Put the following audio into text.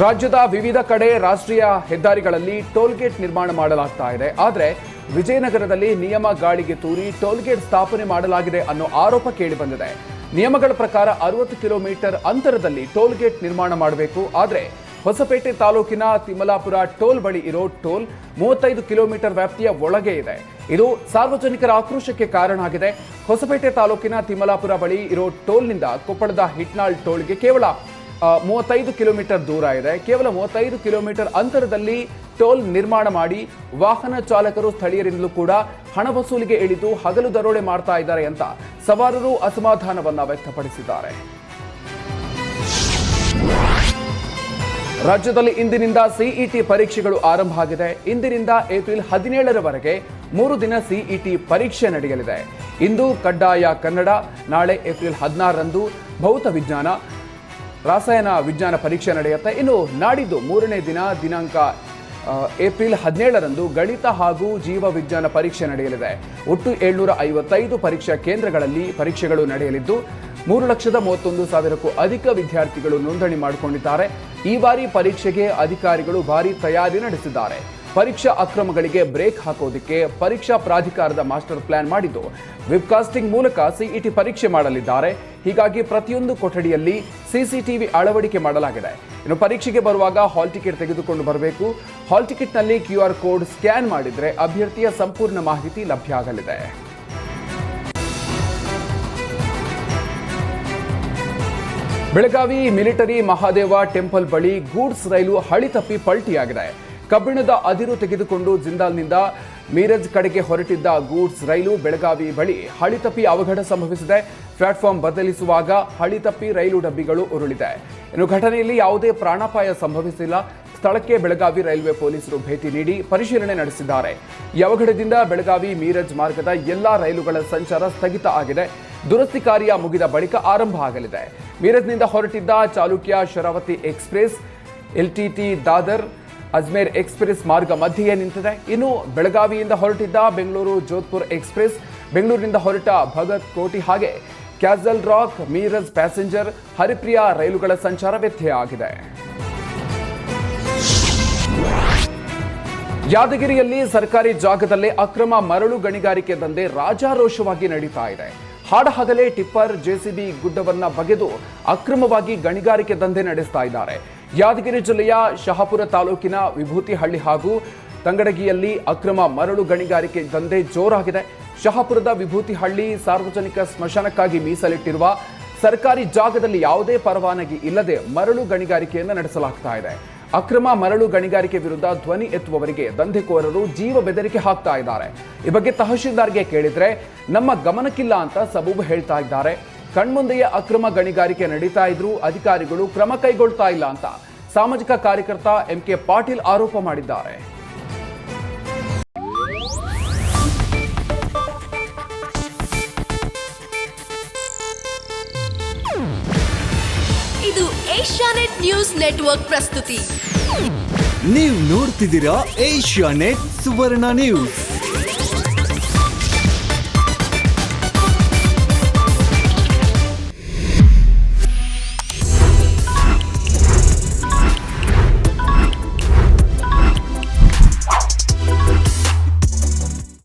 ರಾಜ್ಯದ ವಿವಿಧ ಕಡೆ ರಾಷ್ಟ್ರೀಯ ಹೆದ್ದಾರಿಗಳಲ್ಲಿ ಟೋಲ್ಗೇಟ್ ನಿರ್ಮಾಣ ಮಾಡಲಾಗ್ತಾ ಇದೆ. ಆದರೆ ವಿಜಯನಗರದಲ್ಲಿ ನಿಯಮ ಗಾಳಿಗೆ ತೂರಿ ಟೋಲ್ಗೇಟ್ ಸ್ಥಾಪನೆ ಮಾಡಲಾಗಿದೆ ಅನ್ನೋ ಆರೋಪ ಕೇಳಿಬಂದಿದೆ ನಿಯಮಗಳ ಪ್ರಕಾರ ಅರವತ್ತು ಕಿಲೋಮೀಟರ್ ಅಂತರದಲ್ಲಿ ಟೋಲ್ಗೇಟ್ ನಿರ್ಮಾಣ ಮಾಡಬೇಕು. ಆದರೆ ಹೊಸಪೇಟೆ ತಾಲೂಕಿನ ತಿಮ್ಮಲಾಪುರ ಟೋಲ್ ಬಳಿ ಇರೋ ಟೋಲ್ ಮೂವತ್ತೈದು ಕಿಲೋಮೀಟರ್ ವ್ಯಾಪ್ತಿಯ ಒಳಗೆ ಇದೆ. ಇದು ಸಾರ್ವಜನಿಕರ ಆಕ್ರೋಶಕ್ಕೆ ಕಾರಣ ಆಗಿದೆ. ಹೊಸಪೇಟೆ ತಾಲೂಕಿನ ತಿಮ್ಮಲಾಪುರ ಬಳಿ ಇರೋ ಟೋಲ್ನಿಂದ ಕೊಪ್ಪಳದ ಹಿಟ್ನಾಳ್ ಟೋಲ್ಗೆ ಕೇವಲ ಮೂವತ್ತೈದು ಕಿಲೋಮೀಟರ್ ದೂರ ಇದೆ. ಕೇವಲ ಮೂವತ್ತೈದು ಕಿಲೋಮೀಟರ್ ಅಂತರದಲ್ಲಿ ಟೋಲ್ ನಿರ್ಮಾಣ ಮಾಡಿ ವಾಹನ ಚಾಲಕರು ಸ್ಥಳೀಯರಿಂದಲೂ ಕೂಡ ಹಣ ವಸೂಲಿಗೆ ಇಳಿದು ಹಗಲು ದರೋಡೆ ಮಾಡ್ತಾ ಇದ್ದಾರೆ ಅಂತ ಸವಾರರು ಅಸಮಾಧಾನವನ್ನ ವ್ಯಕ್ತಪಡಿಸಿದ್ದಾರೆ. ರಾಜ್ಯದಲ್ಲಿ ಇಂದಿನಿಂದ ಸಿಇಟಿ ಪರೀಕ್ಷೆಗಳು ಆರಂಭ ಆಗಿದೆ. ಇಂದಿನಿಂದ ಏಪ್ರಿಲ್ ಹದಿನೇಳರವರೆಗೆ ಮೂರು ದಿನ ಸಿಇಟಿ ಪರೀಕ್ಷೆ ನಡೆಯಲಿದೆ. ಇಂದು ಕಡ್ಡಾಯ ಕನ್ನಡ, ನಾಳೆ ಏಪ್ರಿಲ್ ಹದಿನಾರರಂದು ಭೌತ ವಿಜ್ಞಾನ ರಾಸಾಯನ ವಿಜ್ಞಾನ ಪರೀಕ್ಷೆ ನಡೆಯುತ್ತೆ. ಇನ್ನು ನಾಡಿದ್ದು ಮೂರನೇ ದಿನ ದಿನಾಂಕ ಏಪ್ರಿಲ್ ಹದಿನೇಳರಂದು ಗಣಿತ ಹಾಗೂ ಜೀವ ವಿಜ್ಞಾನ ಪರೀಕ್ಷೆ ನಡೆಯಲಿದೆ. ಒಟ್ಟು ಏಳ್ನೂರ ಐವತ್ತೈದು ಪರೀಕ್ಷಾ ಕೇಂದ್ರಗಳಲ್ಲಿ ಪರೀಕ್ಷೆಗಳು ನಡೆಯಲಿದ್ದು, ಮೂರು ಲಕ್ಷದ ಮೂವತ್ತೊಂದು ಸಾವಿರಕ್ಕೂ ಅಧಿಕ ವಿದ್ಯಾರ್ಥಿಗಳು ನೋಂದಣಿ ಮಾಡಿಕೊಂಡಿದ್ದಾರೆ. ಈ ಬಾರಿ ಪರೀಕ್ಷೆಗೆ ಅಧಿಕಾರಿಗಳು ಭಾರಿ ತಯಾರಿ ನಡೆಸಿದ್ದಾರೆ. ಪರೀಕ್ಷಾ ಅಕ್ರಮಗಳಿಗೆ ಬ್ರೇಕ್ ಹಾಕೋದಕ್ಕೆ ಪರೀಕ್ಷಾ ಪ್ರಾಧಿಕಾರದ ಮಾಸ್ಟರ್ ಪ್ಲಾನ್ ಮಾಡಿದ್ದು. ವೆಬ್ಕಾಸ್ಟಿಂಗ್ ಮೂಲಕ ಸಿಇಟಿ ಪರೀಕ್ಷೆ ಮಾಡಲಿದ್ದಾರೆ. ಹೀಗಾಗಿ ಪ್ರತಿಯೊಂದು ಕೊಠಡಿಯಲ್ಲಿ ಸಿಸಿಟಿವಿ ಅಳವಡಿಕೆ ಮಾಡಲಾಗಿದೆ. ಇನ್ನು ಪರೀಕ್ಷೆಗೆ ಬರುವಾಗ ಹಾಲ್ ಟಿಕೆಟ್ ತೆಗೆದುಕೊಂಡು ಬರಬೇಕು. ಹಾಲ್ ಟಿಕೆಟ್ನಲ್ಲಿ ಕ್ಯೂ ಆರ್ ಕೋಡ್ ಸ್ಕ್ಯಾನ್ ಮಾಡಿದರೆ ಅಭ್ಯರ್ಥಿಯ ಸಂಪೂರ್ಣ ಮಾಹಿತಿ ಲಭ್ಯ ಆಗಲಿದೆ. ಬೆಳಗಾವಿ ಮಿಲಿಟರಿ ಮಹಾದೇವ ಟೆಂಪಲ್ ಬಳಿ ಗೂಡ್ಸ್ ರೈಲು ಹಳಿ ತಪ್ಪಿ ಪಲ್ಟಿಯಾಗಿದೆ. ಕಬ್ಬಿಣದ ಅದಿರು ತೆಗೆದುಕೊಂಡು ಜಿಂದಾಲ್ನಿಂದ ಮೀರಜ್ ಕಡೆಗೆ ಹೊರಟಿದ್ದ ಗೂಡ್ಸ್ ರೈಲು ಬೆಳಗಾವಿ ಬಳಿ ಹಳಿ ತಪ್ಪಿ ಅವಘಡ ಸಂಭವಿಸಿದೆ. ಪ್ಲಾಟ್ಫಾರ್ಮ್ ಬದಲಿಸುವಾಗ ಹಳಿ ತಪ್ಪಿ ರೈಲು ಡಬ್ಬಿಗಳು ಉರುಳಿದೆ. ಇನ್ನು ಘಟನೆಯಲ್ಲಿ ಯಾವುದೇ ಪ್ರಾಣಾಪಾಯ ಸಂಭವಿಸಿಲ್ಲ. ಸ್ಥಳಕ್ಕೆ ಬೆಳಗಾವಿ ರೈಲ್ವೆ ಪೊಲೀಸರು ಭೇಟಿ ನೀಡಿ ಪರಿಶೀಲನೆ ನಡೆಸಿದ್ದಾರೆ. ಯವಘಡದಿಂದ ಬೆಳಗಾವಿ ಮೀರಜ್ ಮಾರ್ಗದ ಎಲ್ಲಾ ರೈಲುಗಳ ಸಂಚಾರ ಸ್ಥಗಿತ ಆಗಿದೆ. ದುರಸ್ತಿ ಕಾರ್ಯ ಮುಗಿದ ಬಳಿಕ ಆರಂಭ ಆಗಲಿದೆ. ಮೀರಜ್ನಿಂದ ಹೊರಟಿದ್ದ Chalukya Sharavati express, LTT Dadar Ajmer express ಮಾರ್ಗ ಮಧ್ಯೆ ನಿಂತಿದೆ. ಇನ್ನು ಬೆಳಗಾವಿಯಿಂದ ಹೊರಟಿದ್ದ ಬೆಂಗಳೂರು ಜೋಧ್ಪುರ್ ಎಕ್ಸ್ಪ್ರೆಸ್. ಬೆಂಗಳೂರಿನಿಂದ ಹೊರಟ ಭಗತ್ ಕೋಟಿ ಹಾಗೆ. Castle Rock, Miraj passenger, Haripriya ರೈಲುಗಳ ಸಂಚಾರ ವ್ಯತ್ಯಯ ಆಗಿದೆ. ಯಾದಗಿರಿಯಲ್ಲಿ ಸರ್ಕಾರಿ ಜಾಗದಲ್ಲೇ ಅಕ್ರಮ ಮರಳು ಗಣಿಗಾರಿಕೆ ದಂಧೆ ರಾಜಾರೋಷವಾಗಿ ನಡೀತಾ ಇದೆ. ಹಾಡಹಗಲೇ ಟಿಪ್ಪರ್, ಜೆಸಿಬಿ ಗುಡ್ಡವನ್ನ ಬಗೆದು ಅಕ್ರಮವಾಗಿ ಗಣಿಗಾರಿಕೆ ದಂಧೆ ನಡೆಸ್ತಾ ಇದ್ದಾರೆ. ಯಾದಗಿರಿ ಜಿಲ್ಲೆಯ ಶಹಾಪುರ ತಾಲೂಕಿನ ವಿಭೂತಿಹಳ್ಳಿ ಹಾಗೂ ತಂಗಡಗಿಯಲ್ಲಿ ಅಕ್ರಮ ಮರಳು ಗಣಿಗಾರಿಕೆ ದಂಧೆ ಜೋರಾಗಿದೆ. ಶಹಾಪುರದ ವಿಭೂತಿಹಳ್ಳಿ ಸಾರ್ವಜನಿಕ ಸ್ಮಶಾನಕ್ಕಾಗಿ ಮೀಸಲಿಟ್ಟಿರುವ ಸರ್ಕಾರಿ ಜಾಗದಲ್ಲಿ ಯಾವುದೇ ಪರವಾನಗಿ ಇಲ್ಲದೆ ಮರಳು ಗಣಿಗಾರಿಕೆಯನ್ನು ನಡೆಸಲಾಗ್ತಾ ಇದೆ. ಅಕ್ರಮ ಮರಳು ಗಣಿಗಾರಿಕೆ ವಿರುದ್ಧ ಧ್ವನಿ ಎತ್ತುವವರಿಗೆ ದಂಧೆಕೋರರು ಜೀವ ಬೆದರಿಕೆ ಹಾಕ್ತಾ ಇದ್ದಾರೆ. ಈ ಬಗ್ಗೆ ತಹಶೀಲ್ದಾರ್ಗೆ ಕೇಳಿದ್ರೆ ನಮ್ಮ ಗಮನಕ್ಕಿಲ್ಲ ಅಂತ ಸಬೂಬು ಹೇಳ್ತಾ ಇದ್ದಾರೆ. ಕಣ್ಮುಂದೆಯೇ ಅಕ್ರಮ ಗಣಿಗಾರಿಕೆ ನಡೀತಾ ಇದ್ರೂ ಅಧಿಕಾರಿಗಳು ಕ್ರಮ ಕೈಗೊಳ್ತಾ ಇಲ್ಲ ಅಂತ ಸಾಮಾಜಿಕ ಕಾರ್ಯಕರ್ತ ಎಂ ಕೆ ಪಾಟೀಲ್ ಆರೋಪ ಮಾಡಿದ್ದಾರೆ. ಇದು ಏಷ್ಯಾನೆಟ್ ನ್ಯೂಸ್ ನೆಟ್ವರ್ಕ್ ಪ್ರಸ್ತುತಿ. ನೀವು ನೋಡ್ತಿದ್ದೀರಾ ಏಷ್ಯಾ ನೆಟ್ ಸುವರ್ಣ ನ್ಯೂಸ್.